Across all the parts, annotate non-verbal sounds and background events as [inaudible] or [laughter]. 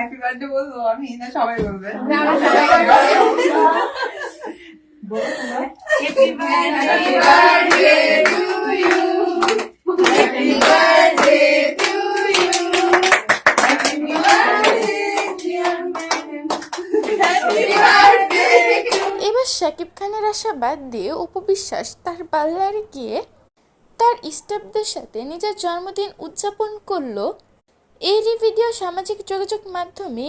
Happy birthday বলব আমি না সবাই বলবে Happy birthday to you. Happy birthday to you. Happy birthday, dear man. Happy birthday to এবার শাকিব খানের আশা বাদ দিয়ে উপবিশ্বাস তার পার্লারে গিয়ে তার স্টাফদের সাথে নিজের জন্মদিন উদযাপন করল এরই ভিডিও সামাজিক যোগাযোগ মাধ্যমে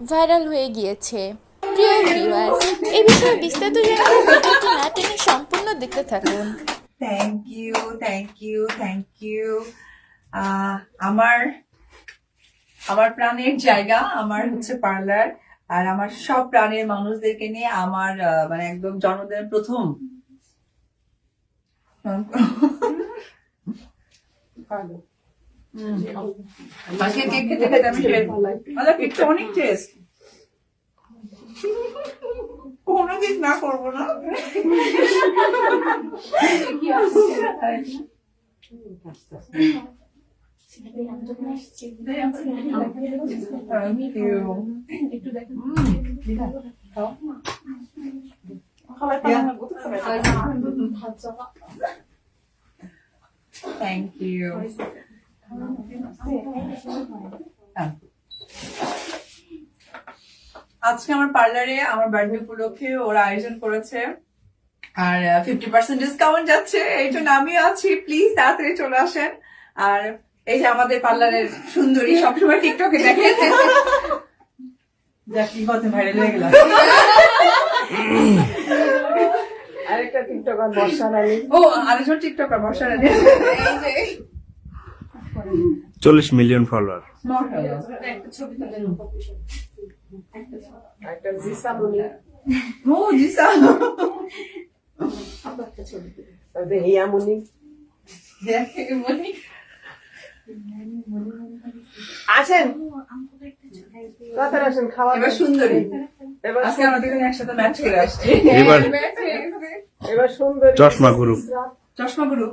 ভাইরাল হয়ে গিয়েছে। প্রিয় ভিউয়ার্স এই বিষয়ে বিস্তারিত জানতে ভিডিওটি না টেনে সম্পূর্ণ দেখতে থাকুন। Thank you thank you thank you আমার আমার প্রাণের জায়গা আমার হচ্ছে পার্লার আর আমার সব প্রাণের মানুষদেরকে নিয়ে আমার আহ, মানে একদম জন্মদিনের প্রথম [laughs] হুম। আজকে কেক খেতে খেতে আচ্ছা কোনো কেক না করব না Thank you. Thank you. হ্যাঁ। আজকে আমার পার্লারে আমার বার্থডে উপলক্ষে ওরা আয়োজন করেছে। আর ফিফটি পার্সেন্ট ডিসকাউন্ট যাচ্ছে এই জন্য আমিও আছি। প্লিজ তাড়াতাড়ি চলে আসেন। আর এই যে আমাদের পার্লারের সুন্দরী সবসময় টিকটকে দেখে। যাক কি কথা ভাইরাল হয়ে গেল। আরেকটা টিকটকার বর্ষা রানী। ও আরেকজন টিকটকার বর্ষা রানী। চল্লিশ মিলিয়ন ফলোয়ার। আসেন আসেন খাওয়া এবার সুন্দরী। এবার আজকে একসাথে ম্যাচ করে আসছে। এবার এবার সুন্দর। চশমা গ্রুপ চশমা গ্রুপ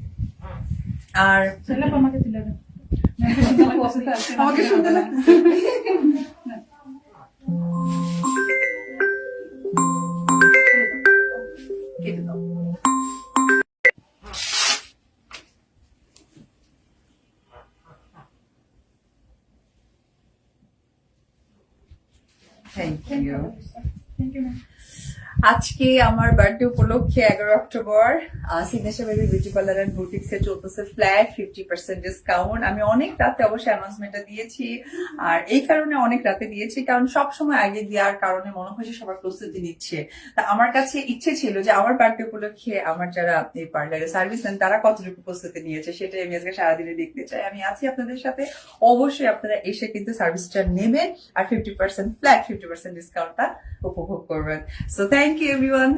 আর আমাকে শুনতে না কেটে দাও থ্যাংক ইউ আজকে আমার বার্থডে উপলক্ষে এগারো October signature baby beauty parlour and boutiques এ চলতেছে ফ্ল্যাট ফিফটি পার্সেন্ট ডিসকাউন্ট আমি অনেক রাতে অবশ্যই অ্যানাউন্সমেন্টটা দিয়েছি, আর এই কারণে অনেক রাতে দিয়েছি, কারণ সব সময় আগে দেওয়ার কারণে মনে হয়েছে সবার প্রস্তুতি নিচ্ছে। তা আমার কাছে ইচ্ছে ছিল যে আমার বার্থডে উপলক্ষে আমার যারা এই পার্লারে সার্ভিস দেন তারা কতটুকু প্রস্তুতি নিয়েছে সেটাই আমি আজকে সারাদিনে দেখতে চাই। আমি আছি আপনাদের সাথে। অবশ্যই আপনারা এসে কিন্তু সার্ভিসটা নেবেন, আর fifty percent flat fifty percent ডিসকাউন্টটা উপভোগ করবেন। So thank you everyone